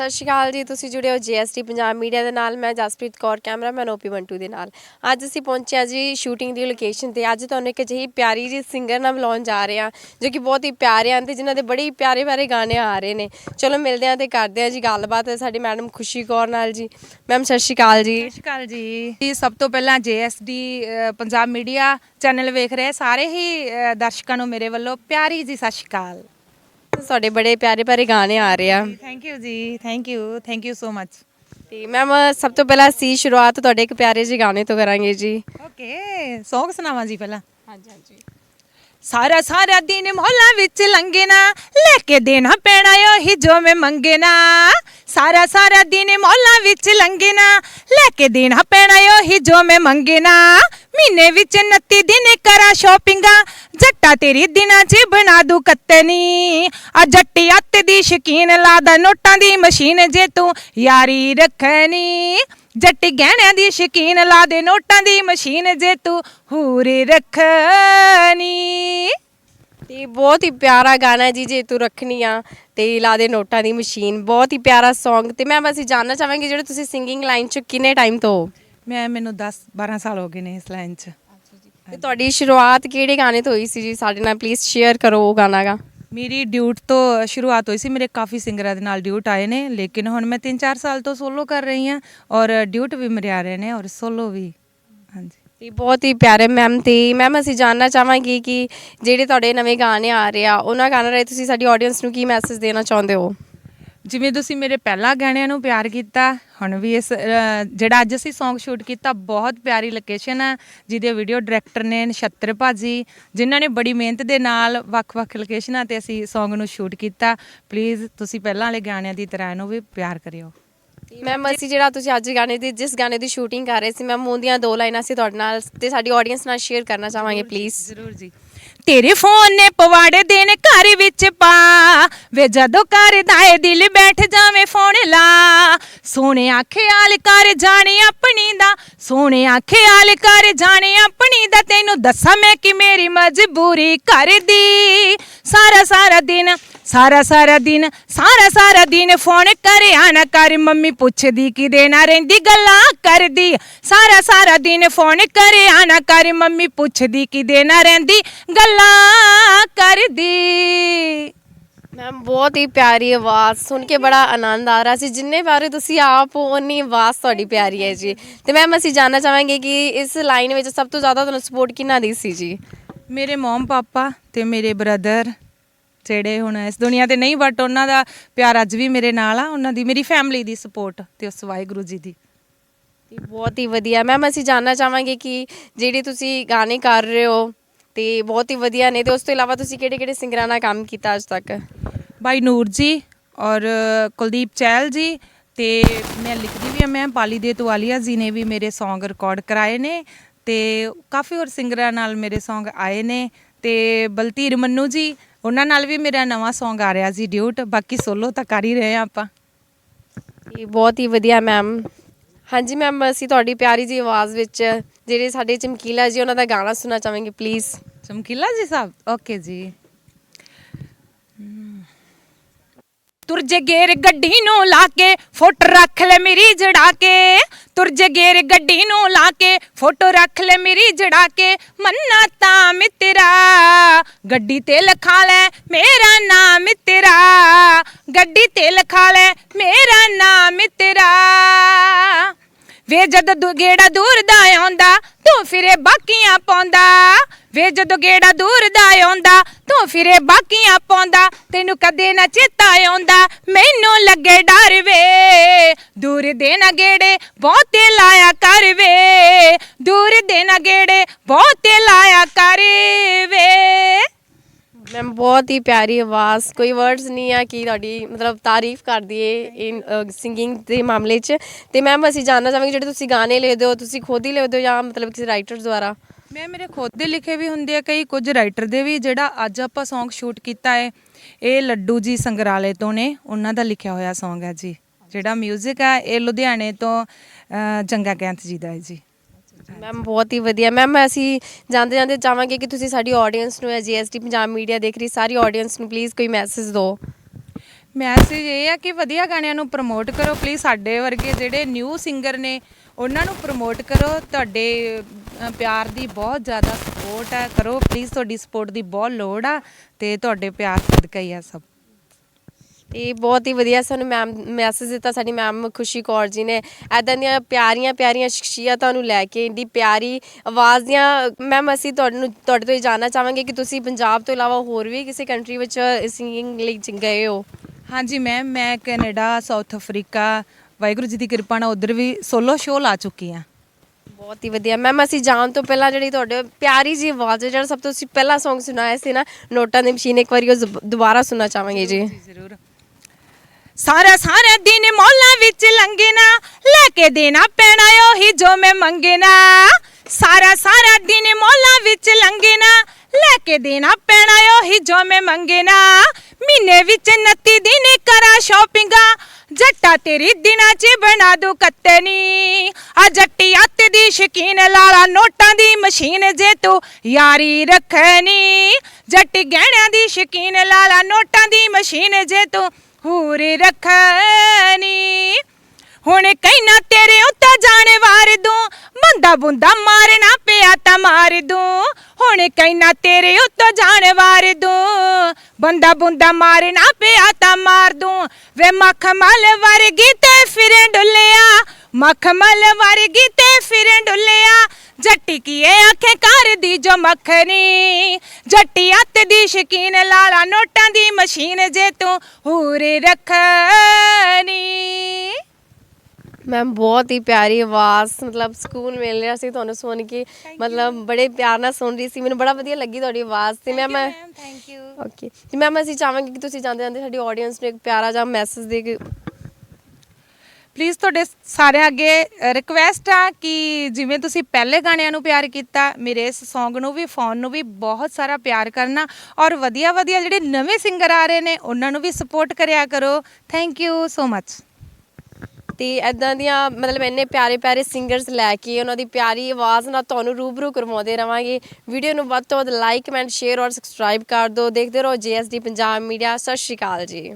ਸਤਿ ਸ਼੍ਰੀ ਅਕਾਲ ਜੀ, ਤੁਸੀਂ ਜੁੜੇ ਹੋ ਜੀਐਸਟੀ ਪੰਜਾਬ ਮੀਡੀਆ ਦੇ ਨਾਲ, ਮੈਂ ਜਸਪ੍ਰੀਤ ਕੌਰ, ਕੈਮਰਾਮੈਨ ਓਪੀ ਬੰਟੂ ਦੇ ਨਾਲ। ਅੱਜ ਅਸੀਂ ਪਹੁੰਚੇ ਹਾਂ ਜੀ ਸ਼ੂਟਿੰਗ ਦੀ ਲੋਕੇਸ਼ਨ ਤੇ। ਅੱਜ ਤੁਹਾਨੂੰ ਇੱਕ ਅਜਿਹੀ ਪਿਆਰੀ ਜੀ ਸਿੰਗਰ ਨਾਲ ਮਿਲਾਉਣ ਜਾ ਰਹੇ ਹਾਂ, ਜੋ ਕਿ ਬਹੁਤ ਹੀ ਪਿਆਰੇ ਹਨ ਤੇ ਜਿਨ੍ਹਾਂ ਦੇ ਬੜੇ ਹੀ ਪਿਆਰੇ ਪਿਆਰੇ ਗਾਣੇ ਆ ਰਹੇ ਨੇ। ਚਲੋ ਮਿਲਦੇ ਹਾਂ ਤੇ ਕਰਦੇ ਹਾਂ ਜੀ ਗੱਲਬਾਤ ਸਾਡੀ ਮੈਡਮ ਖੁਸ਼ੀ ਕੌਰ ਨਾਲ ਜੀ। ਮੈਮ, ਸਤਿ ਸ਼੍ਰੀ ਅਕਾਲ ਜੀ। ਸਤਿ ਸ਼੍ਰੀ ਅਕਾਲ ਜੀ। ਜੀ, ਸਭ ਤੋਂ ਪਹਿਲਾਂ ਜੀਐਸਡੀ ਪੰਜਾਬ ਮੀਡੀਆ ਚੈਨਲ ਵੇਖ ਰਹੇ ਸਾਰੇ ਹੀ ਦਰਸ਼ਕਾਂ ਨੂੰ ਮੇਰੇ ਵੱਲੋਂ ਪਿਆਰੀ ਜੀ ਸਤਿ ਸ਼੍ਰੀ ਅਕਾਲ। ਤੁਹਾਡੇ ਬੜੇ ਪਿਆਰੇ ਪਿਆਰੇ ਗਾਣੇ ਆ ਰਹੇ ਆ। ਥੈਂਕ ਯੂ ਜੀ thank you thank you so much ਤੇ ਮੈਮ ਸਭ ਤੋਂ ਪਹਿਲਾਂ ਅਸੀਂ ਸ਼ੁਰੂਆਤ ਤੁਹਾਡੇ ਇੱਕ ਪਿਆਰੇ ਜਿਹੇ ਗਾਣੇ ਤੋਂ ਕਰਾਂਗੇ ਜੀ। ਓਕੇ ਸੌਂਗ ਸੁਣਾਵਾਂ ਜੀ ਪਹਿਲਾਂ। ਹਾਂਜੀ ਹਾਂਜੀ। ਸਾਰਾ ਸਾਰਾ ਦਿਨ ਮਹੱਲਾ ਵਿੱਚ ਲੰਘੇ ਨਾ ਲੈ ਕੇ ਦੇਣਾ ਪੈਣਾ ਉਹੀ ਜੋ ਮੈਂ ਮੰਗੇ ਨਾ ਸਾਰਾ ਸਾਰਾ ਦਿਨ ਮਹੱਲਾ ਵਿੱਚ ਲੰਘੇ ਨਾ ਲੈ ਕੇ ਦੇਣਾ ਪੈਣਾ ਉਹੀ ਜੋ ਮੈਂ ਮੰਗੇ ਨਾ ਮਹੀਨੇ ਵਿੱਚ 29 ਦਿਨ ਕਰਾਂ ਸ਼ਾਪਿੰਗਾਂ ਜੱਟਾ ਤੇਰੀ ਦਿਨਾਂ 'ਚ ਬਣਾ ਦੂ ਕੱਤਨੀ। ਆ ਜੱਟੀ ਅੱਤ ਦੀ ਸ਼ਕੀਨ ਲਾਦਾ ਨੋਟਾਂ ਦੀ ਮਸ਼ੀਨ ਜੇ ਤੂੰ ਯਾਰੀ ਰੱਖਣੀ। ਜੱਟ ਗਹਿਣਿਆਂ ਦੀ ਸ਼ਕੀਨ ਲਾ ਦੇ ਨੋਟਾਂ ਦੀ ਮਸ਼ੀਨ ਜੇ ਤੂੰ ਹੂਰੇ ਰੱਖਣੀ। ਤੇ ਬਹੁਤ ਹੀ ਪਿਆਰਾ ਗਾਣਾ ਹੈ ਜੀ ਜੇ ਤੂੰ ਰੱਖਣੀ ਆ ਤੇ ਲਾ ਦੇ ਨੋਟਾਂ ਦੀ ਮਸ਼ੀਨ। ਬਹੁਤ ਹੀ ਪਿਆਰਾ Song ਤੇ ਮੈਂ ਬਸ ਜਾਨਣਾ ਚਾਹਾਂਗੀ ਜਿਹੜੇ ਤੁਸੀਂ ਸਿੰਗਿੰਗ ਲਾਈਨ ਚ ਕਿੰਨੇ ਟਾਈਮ ਤੋਂ ਹੋ? ਮੈਂ ਮੈਨੂੰ 10 12 ਸਾਲ ਹੋ ਗਏ ਨੇ ਇਸ ਲਾਈਨ 'ਚ। ਤੇ ਤੁਹਾਡੀ ਸ਼ੁਰੂਆਤ ਕਿਹੜੇ ਗਾਣੇ ਤੋਂ ਹੋਈ ਸੀ ਜੀ? ਸਾਡੇ ਨਾਲ ਪਲੀਜ਼ ਸ਼ੇਅਰ ਕਰੋ ਉਹ ਗਾਣਾ ਗਾ। ਮੇਰੀ ਡਿਊਟ ਤੋਂ ਸ਼ੁਰੂਆਤ ਹੋਈ ਸੀ, ਮੇਰੇ ਕਾਫੀ ਸਿੰਗਰਾਂ ਦੇ ਨਾਲ ਡਿਊਟ ਆਏ ਨੇ, ਲੇਕਿਨ ਹੁਣ ਮੈਂ 3-4 ਸਾਲ ਤੋਂ ਸੋਲੋ ਕਰ ਰਹੀ ਹਾਂ ਔਰ ਡਿਊਟ ਵੀ ਮੇਰੇ ਆ ਰਹੇ ਨੇ ਔਰ ਸੋਲੋ ਵੀ, ਹਾਂਜੀ। ਤੇ ਬਹੁਤ ਹੀ ਪਿਆਰੇ ਮੈਮ ਤੇ ਮੈਮ ਅਸੀਂ ਜਾਨਣਾ ਚਾਹਾਂਗੇ ਕਿ ਜਿਹੜੇ ਤੁਹਾਡੇ ਨਵੇਂ ਗਾਣੇ ਆ ਰਹੇ ਆ, ਉਹਨਾਂ ਗਾਣਾ ਰਾਹੀਂ ਤੁਸੀਂ ਸਾਡੀ ਆਡੀਅנס ਨੂੰ ਕੀ ਮੈਸੇਜ ਦੇਣਾ ਚਾਹੁੰਦੇ ਹੋ? ਜਿਵੇਂ ਤੁਸੀਂ ਮੇਰੇ ਪਹਿਲਾਂ ਗਾਣਿਆਂ ਨੂੰ ਪਿਆਰ ਕੀਤਾ ਹੁਣ ਵੀ ਇਸ ਅ, ਜਿਹੜਾ ਅੱਜ ਅਸੀਂ Song ਸ਼ੂਟ ਕੀਤਾ ਬਹੁਤ ਪਿਆਰੀ ਲੋਕੇਸ਼ਨ ਹੈ ਜਿਹਦੇ ਵੀਡੀਓ ਡਾਇਰੈਕਟਰ ਨੇ ਨਛੱਤਰ ਭਾਜੀ ਜਿਨ੍ਹਾਂ ਨੇ ਬੜੀ ਮਿਹਨਤ ਦੇ ਨਾਲ ਵੱਖ-ਵੱਖ ਲੋਕੇਸ਼ਨਾਂ ਤੇ ਅਸੀਂ Song ਨੂੰ ਸ਼ੂਟ ਕੀਤਾ। ਪਲੀਜ਼ ਤੁਸੀਂ ਪਹਿਲਾਂ ਵਾਲੇ ਗਾਣਿਆਂ ਦੀ ਤਰ੍ਹਾਂ ਇਹਨੂੰ ਵੀ ਪਿਆਰ ਕਰਿਓ। ਮੈਮ ਅਸੀਂ ਜਿਹੜਾ ਤੁਸੀਂ ਅੱਜ ਗਾਣੇ ਦੀ ਜਿਸ ਗਾਣੇ ਦੀ ਸ਼ੂਟਿੰਗ ਕਰ ਰਹੇ ਸੀ ਮੈਮ ਉਹਦੀਆਂ ਦੋ ਲਾਈਨਾਂ ਅਸੀਂ ਤੁਹਾਡੇ ਨਾਲ ਤੇ ਸਾਡੀ ਆਡੀਅנס ਨਾਲ ਸ਼ੇਅਰ ਕਰਨਾ ਚਾਹਾਂਗੇ ਪਲੀਜ਼ ਜ਼ਰੂਰ ਜੀ। ਤੇਰੇ ਫੋਨ ਨੇ ਪਵਾੜੇ ਦੇ ਨੇ ਘਰ ਵਿੱਚ ਪਾ। ਵੇ ਜਦੋਂ ਕਰਦਾ ਏ ਦਿਲ ਬੈਠ ਜਾਵੇਂ ਫੋਨ ਲਾ। ਸੋਹਣਿਆ ਖਿਆਲ ਕਰ ਜਾਣੇ ਆਪਣੀ ਦਾ। ਸੋਹਣਿਆ ਖਿਆਲ ਕਰ ਜਾਣੇ ਆਪਣੀ ਦਾ। ਤੈਨੂੰ ਦੱਸਾਂ ਮੈਂ ਕਿ ਮੇਰੀ ਮਜਬੂਰੀ ਕਰਦੀ। ਸਾਰਾ ਸਾਰਾ ਦਿਨ, ਸਾਰਾ ਸਾਰਾ ਦਿਨ, ਸਾਰਾ ਸਾਰਾ ਦਿਨ ਫੋਨ ਕਰਿਆ ਨਾ ਕਰ। ਮੰਮੀ ਪੁੱਛਦੀ ਕਿਦੇ ਨਾ ਰਹਿੰਦੀ, ਗੱਲਾਂ ਕਰਦੀ। ਸਾਰਾ ਸਾਰਾ ਦਿਨ ਫੋਨ ਕਰਿਆ ਨਾ ਕਰ ਮੰਮੀ ਪੁੱਛਦੀ ਕਿਦੇ ਨਾ ਰਹਿੰਦੀ ਗੱਲਾਂ ਕਰਦੀ। ਮੈਮ ਬਹੁਤ ਹੀ ਪਿਆਰੀ ਆਵਾਜ਼ ਸੁਣ ਕੇ ਬੜਾ ਆਨੰਦ ਆ ਰਿਹਾ ਸੀ। ਜਿੰਨੇ ਪਿਆਰੇ ਤੁਸੀਂ ਆਪ ਹੋ ਉਨੀ ਆਵਾਜ਼ ਤੁਹਾਡੀ ਪਿਆਰੀ ਹੈ ਜੀ। ਤੇ ਮੈਮ ਅਸੀਂ ਜਾਨਣਾ ਚਾਹਾਂਗੇ ਕਿ ਇਸ ਲਾਈਨ ਵਿੱਚ ਸਭ ਤੋਂ ਜ਼ਿਆਦਾ ਤੁਹਾਨੂੰ ਸਪੋਰਟ ਕਿਹਨਾਂ ਦੀ ਸੀ ਜੀ? ਮੇਰੇ ਮਮ ਪਾਪਾ ਤੇ ਮੇਰੇ ਬ੍ਰਦਰ ਜਿਹੜੇ ਹੁਣ ਇਸ ਦੁਨੀਆ ਤੇ ਨਹੀਂ ਬਟ ਉਹਨਾਂ ਦਾ ਪਿਆਰ ਅੱਜ ਵੀ ਮੇਰੇ ਨਾਲ ਆ। ਉਹਨਾਂ ਦੀ ਮੇਰੀ ਫੈਮਿਲੀ ਦੀ ਸਪੋਰਟ ਤੇ ਉਸ ਵਾਹਿਗੁਰੂ ਜੀ ਦੀ। ਬਹੁਤ ਹੀ ਵਧੀਆ। ਮੈਮ ਅਸੀਂ ਜਾਨਣਾ ਚਾਹਾਂਗੇ ਕਿ ਜਿਹੜੇ ਤੁਸੀਂ ਗਾਣੇ ਕਰ ਰਹੇ ਹੋ ਤੇ ਬਹੁਤ ਹੀ ਵਧੀਆ ਨੇ ਤੇ ਉਸ ਤੋਂ ਇਲਾਵਾ ਤੁਸੀਂ ਕਿਹੜੇ ਕਿਹੜੇ ਸਿੰਗਰਾਂ ਨਾਲ ਕੰਮ ਕੀਤਾ ਅੱਜ ਤੱਕ? ਭਾਈ ਨੂਰ ਜੀ ਔਰ ਕੁਲਦੀਪ ਚਹਿਲ ਜੀ ਤੇ ਮੈਂ ਲਿਖਦੀ ਵੀ ਹਾਂ ਮੈਂ ਪਾਲੀ ਦੇ ਤਵਾਲੀਆ ਜੀ ਨੇ ਵੀ ਮੇਰੇ Song ਰਿਕਾਰਡ ਕਰਾਏ ਨੇ ਤੇ ਕਾਫੀ ਹੋਰ ਸਿੰਗਰਾਂ ਨਾਲ ਮੇਰੇ Song ਆਏ ਨੇ ਤੇ ਬਲਤੀਰ ਮੰਨੂ ਜੀ ਉਹਨਾਂ ਨਾਲ ਵੀ ਮੇਰਾ ਨਵਾਂ Song ਆ ਰਿਹਾ ਜੀ ਡਿਊਟ ਬਾਕੀ ਸੋਲੋ ਤਾਂ ਕਰ ਹੀ ਰਹੇ ਆ ਆਪਾਂ। ਇਹ ਬਹੁਤ ਹੀ ਵਧੀਆ ਮੈਮ ਹਾਂਜੀ ਮੈਮ, ਅਸੀਂ ਤੁਹਾਡੀ ਪਿਆਰੀ ਜੀ ਆਵਾਜ਼ ਵਿੱਚ ਜਿਹੜੇ ਸਾਡੇ ਚਮਕੀਲਾ ਜੀ, ਉਹਨਾਂ ਦਾ ਗਾਣਾ ਸੁਣਨਾ ਚਾਹਾਂਗੇ please Chamkila ji Sahib? Okay ਜੀ। ਤੁਰਜੇ ਗੇਰ ਗੱਡੀ ਨੂੰ ਲਾ ਕੇ ਫੋਟੋ ਰੱਖ ਲੈ ਮੇਰੀ ਜੜਾ ਕੇ। ਤੁਰਜੇ ਗੇਰ ਗੱਡੀ ਨੂੰ ਲਾ ਕੇ ਫੋਟੋ ਰੱਖ ਲੈ ਮੇਰੀ ਜੜਾ ਕੇ। ਮੰਨਾ ਤਾਂ ਮਿੱਤਰਾ, ਗੱਡੀ ਤੇ ਲਿਖਾ ਲੈ ਮੇਰਾ ਨਾਮ ਮਿੱਤਰਾ। ਗੱਡੀ ਤੇ ਲਿਖਾ ਲੈ ਮੇਰਾ ਨਾਮ ਮਿੱਤਰਾ। ਵੇ ਜਦ ਦੁ- ਗੇੜਾ ਦੂਰ ਦਾ ਆਉਂਦਾ, ਤੂੰ ਫਿਰੇ ਬਾਕੀਆਂ ਪਾਉਂਦਾ। ਵੇ ਜਦੋਂ ਗੇੜਾ ਦੂਰ ਦਾ ਆਉਂਦਾ, ਤੂੰ ਫਿਰੇ ਬਾਕੀਆਂ ਪਾਉਂਦਾ। ਤੈਨੂੰ ਕਦੇ ਨਾ ਚੇਤਾ ਆਉਂਦਾ, ਮੈਨੂੰ ਲੱਗੇ ਡਰ ਵੇ। ਦੂਰ ਦੇ ਨਾ ਗੇੜੇ ਬਹੁਤੇ ਲਾਇਆ ਕਰ ਵੇ। ਦੂਰ ਦੇ ਨਾ ਗੇੜੇ ਬਹੁਤੇ ਲਾਇਆ ਕਰ ਵੇ। ਮੈਮ ਬਹੁਤ ਹੀ ਪਿਆਰੀ ਆਵਾਜ਼। ਕੋਈ ਵਰਡਸ ਨਹੀਂ ਆ ਕਿ ਤੁਹਾਡੀ ਮਤਲਬ ਤਾਰੀਫ ਕਰ ਦਈਏ ਇਨ ਸਿੰਗਿੰਗ ਦੇ ਮਾਮਲੇ 'ਚ। ਤੇ ਮੈਮ ਅਸੀਂ ਜਾਨਣਾ ਚਾਹਾਂਗੇ ਜਿਹੜੇ ਤੁਸੀਂ ਗਾਣੇ ਲਿਖਦੇ ਹੋ ਤੁਸੀਂ ਖੁਦ ਹੀ ਲਿਖਦੇ ਹੋ ਜਾਂ ਮਤਲਬ ਕਿਸੇ ਰਾਈਟਰ ਦੁਆਰਾ? ਮੈਂ ਮੇਰੇ ਖੁਦ ਦੇ ਲਿਖੇ ਵੀ ਹੁੰਦੇ ਆ ਕਈ ਕੁਝ ਰਾਈਟਰ ਦੇ ਵੀ ਜਿਹੜਾ ਅੱਜ ਆਪਾਂ Song ਸ਼ੂਟ ਕੀਤਾ ਹੈ ਇਹ ਲੱਡੂ ਜੀ ਸੰਗਰਾਲੇ ਤੋਂ ਨੇ ਉਹਨਾਂ ਦਾ ਲਿਖਿਆ ਹੋਇਆ Song ਹੈ ਜੀ। ਜਿਹੜਾ 뮤직 ਹੈ ਇਹ ਲੁਧਿਆਣੇ ਤੋਂ ਅਹ, ਜੰਗਾ ਕੈਂਥ ਜੀ ਦਾ ਹੈ ਜੀ। ਮੈਮ ਬਹੁਤ ਹੀ ਵਧੀਆ। ਮੈਮ ਅਸੀਂ ਜਾਂਦੇ ਜਾਂਦੇ ਚਾਹਾਂਗੇ ਕਿ ਤੁਸੀਂ ਸਾਡੀ ਆਡੀਅנס ਨੂੰ ਜੀਐਸਟੀ ਪੰਜਾਬ ਮੀਡੀਆ ਦੇਖ ਰਹੀ ਸਾਰੀ ਆਡੀਅנס ਨੂੰ ਪਲੀਜ਼ ਕੋਈ ਮੈਸੇਜ ਦਿਓ। ਮੈਸੇਜ ਇਹ ਆ ਕਿ ਵਧੀਆ ਗਾਣਿਆਂ ਨੂੰ ਪ੍ਰਮੋਟ ਕਰੋ। ਪਲੀਜ਼ ਸਾਡੇ ਵਰਗੇ ਜਿਹੜੇ ਨਿਊ ਸਿੰਗਰ ਨੇ, ਉਹਨਾਂ ਨੂੰ ਪ੍ਰਮੋਟ ਕਰੋ। ਤੁਹਾਡੇ ਪਿਆਰ ਦੀ ਬਹੁਤ ਜ਼ਿਆਦਾ ਸਪੋਰਟ ਆ। ਕਰੋ ਪਲੀਜ਼ ਤੁਹਾਡੀ ਸਪੋਰਟ ਦੀ ਬਹੁਤ ਲੋੜ ਆ ਤੇ ਤੁਹਾਡੇ ਪਿਆਰ ਸਦਕਾ ਹੀ ਆ ਸਭ। ਤੇ ਬਹੁਤ ਹੀ ਵਧੀਆ ਸਾਨੂੰ ਮੈਮ ਮੈਸੇਜ ਦਿੱਤਾ ਸਾਡੀ ਮੈਮ ਖੁਸ਼ੀ ਕੌਰ ਜੀ ਨੇ। ਐਦਾਂ ਦੀਆਂ ਪਿਆਰੀਆਂ ਪਿਆਰੀਆਂ ਸ਼ਖਸੀਅਤਾਂ ਨੂੰ ਲੈ ਕੇ ਇੰਨੀ ਪਿਆਰੀ ਆਵਾਜ਼ ਦੀਆਂ ਮੈਮ ਅਸੀਂ ਤੁਹਾਨੂੰ ਤੁਹਾਡੇ ਤੋਂ ਇਹ ਜਾਣਨਾ ਚਾਹਾਂਗੇ ਕਿ ਤੁਸੀਂ ਪੰਜਾਬ ਤੋਂ ਇਲਾਵਾ ਹੋਰ ਵੀ ਕਿਸੇ ਕੰਟਰੀ ਵਿੱਚ ਸਿੰਗਿੰਗ ਲਈ ਗਏ ਹੋ। ਹਾਂਜੀ ਮੈਮ ਮੈਂ Canada south Africa Waheguru ji ਦੀ ਕਿਰਪਾ ਨਾਲ ਉਧਰ ਵੀ ਸੋਲੋ ਸ਼ੋਅ ਲਾ ਚੁੱਕੀ ਆ ਬਹੁਤ ਹੀ ਵਧੀਆ। ਮੈਮ ਅਸੀਂ ਜਾਣ ਤੋਂ ਪਹਿਲਾਂ ਜਿਹੜੀ ਤੁਹਾਡੇ ਪਿਆਰੀ ਜੀ ਆਵਾਜ਼ ਹੈ ਜਿਹੜਾ ਸਭ ਤੋਂ ਤੁਸੀਂ ਪਹਿਲਾ Song ਸੁਣਾਇਆ ਸੀ ਨਾ ਨੋਟਾਂ ਦੀ ਮਸ਼ੀਨ ਇੱਕ ਵਾਰੀ ਉਹ ਦੁਬਾਰਾ ਸੁਣਨਾ ਚਾਹਾਂਗੇ ਜੀ। ਜ਼ਰੂਰ। ਸਾਰਾ ਸਾਰਾ ਦਿਨ ਮੌਲਾਂ ਵਿੱਚ ਲੰਘੇ ਲੈ ਕੇ ਦੇਣਾ ਪੈਣਾ ਉਹੀ ਜੋ ਮੈਂ ਮੰਗੇ ਸਾਰਾ ਸਾਰਾ ਦਿਨ ਮੌਲਾਂ ਵਿੱਚ ਲੰਘੇ ਲੈ ਕੇ ਦੇਣਾ ਪੈਣਾ ਉਹੀ ਜੋ ਮੈਂ ਮੰਗੇ ਮਹੀਨੇ ਵਿੱਚ 29 ਦਿਨ ਕਰਾਂ ਸ਼ਾਪਿੰਗਾ ਜੱਟਾ ਤੇਰੀ ਦਿਨਾਂ 'ਚ ਬਣਾ ਦੂ ਕੱਤਨੀ ਆ ਜੱਟੀ ਅੱਤ ਦੀ ਸ਼ਕੀਨ, ਲਾਲਾ ਨੋਟਾਂ ਦੀ ਮਸ਼ੀਨ ਜੇ ਤੂੰ ਯਾਰੀ ਰੱਖਣੀ। ਜੱਟੀ ਗਹਿਣਿਆਂ ਦੀ ਸ਼ਕੀਨ, ਲਾਲਾ ਨੋਟਾਂ ਦੀ ਮਸ਼ੀਨ ਜੇ ਤੂੰ ਹੂਰ ਰੱਖਣੀ। ਹੁਣ ਕਹਿਣਾ ਤੇਰੇ ਉੱਤੇ ਜਾਣੇ ਵਾਰ ਦੂੰ, ਬੰਦਾ ਬੁੰਦਾ ਮਾਰਨਾ ਪਿਆ ਤਾਂ ਮਾਰ ਦੂੰ। ਹੁਣ ਕਹਿਣਾ ਤੇਰੇ ਉੱਤੇ ਜਾਣੇ ਵਾਰ ਦੂੰ, ਬੰਦਾ ਬੁੰਦਾ ਮਾਰਨਾ ਪਿਆ ਤਾਂ ਮਾਰ ਦੂੰ। ਵੇ ਮਖਮਲ ਵਰਗੀ ਤੇ ਫਿਰੇ ਡੁੱਲਿਆ, ਮਖਮਲ ਵਰਗੀ ਤੇ ਫਿਰੇ ਡੁੱਲਿਆ। ਜੱਟੀ ਕੀਏ ਆਖੇ ਕਰਦੀ ਜੋ ਮੱਖਣੀ? ਜੱਟੀ ਅੱਤ ਦੀ ਸ਼ਕੀਨ ਲਾਲਾ ਨੋਟਾਂ ਦੀ ਮਸ਼ੀਨ ਜੇ ਤੂੰ ਹੂਰ ਰੱਖਣੀ। ਮੈਮ ਬਹੁਤ ਹੀ ਪਿਆਰੀ ਆਵਾਜ਼ ਮਤਲਬ ਸਕੂਨ ਮਿਲ ਰਿਹਾ ਸੀ ਤੁਹਾਨੂੰ ਸੁਣ ਕੇ। ਮਤਲਬ ਬੜੇ ਪਿਆਰ ਨਾਲ ਸੁਣ ਰਹੀ ਸੀ ਮੈਨੂੰ ਬੜਾ ਵਧੀਆ ਲੱਗੀ ਤੁਹਾਡੀ ਆਵਾਜ਼ ਤੇ। Ma'am thank you okay ma'am ਅਸੀਂ ਚਾਹਾਂਗੇ ਕਿ ਤੁਸੀਂ ਜਾਂਦੇ ਜਾਂਦੇ ਸਾਡੀ ਆਡੀਅנס ਨੂੰ ਇੱਕ ਪਿਆਰਾ ਜਿਹਾ ਮੈਸੇਜ ਦੇ ਕੇ ਪਲੀਜ਼ ਤੁਹਾਡੇ ਸਾਰਿਆਂ ਅੱਗੇ ਰਿਕੁਐਸਟ ਆ ਕਿ ਜਿਵੇਂ ਤੁਸੀਂ ਪਹਿਲੇ ਗਾਣਿਆਂ ਨੂੰ ਪਿਆਰ ਕੀਤਾ, ਮੇਰੇ ਇਸ Song ਨੂੰ ਵੀ ਫੋਨ ਨੂੰ ਵੀ ਬਹੁਤ ਸਾਰਾ ਪਿਆਰ ਕਰਨਾ ਔਰ ਵਧੀਆ ਵਧੀਆ ਜਿਹੜੇ ਨਵੇਂ ਸਿੰਗਰ ਆ ਰਹੇ ਨੇ, ਉਹਨਾਂ ਨੂੰ ਵੀ ਸਪੋਰਟ ਕਰਿਆ ਕਰੋ। ਥੈਂਕ ਯੂ ਸੋ ਮੱਚ ਤੇ ਐਦਾਂ ਦੀਆਂ ਮਤਲਬ ਇੰਨੇ ਪਿਆਰੇ ਪਿਆਰੇ ਸਿੰਗਰਸ ਲੈ ਕੇ ਉਹਨਾਂ ਦੀ ਪਿਆਰੀ ਆਵਾਜ਼ ਨਾਲ ਤੁਹਾਨੂੰ ਰੂਬਰੂ ਕਰਵਾਉਂਦੇ ਰਵਾਂਗੇ। ਵੀਡੀਓ ਨੂੰ ਵੱਧ ਤੋਂ ਵੱਧ ਲਾਈਕ ਕਮੈਂਟ ਸ਼ੇਅਰ ਔਰ ਸਬਸਕ੍ਰਾਈਬ ਕਰ ਦਿਓ। ਦੇਖਦੇ ਰਹੋ ਜੀਐਸਡੀ ਪੰਜਾਬ ਮੀਡੀਆ ਸਤਿ ਸ਼੍ਰੀ ਅਕਾਲ ਜੀ।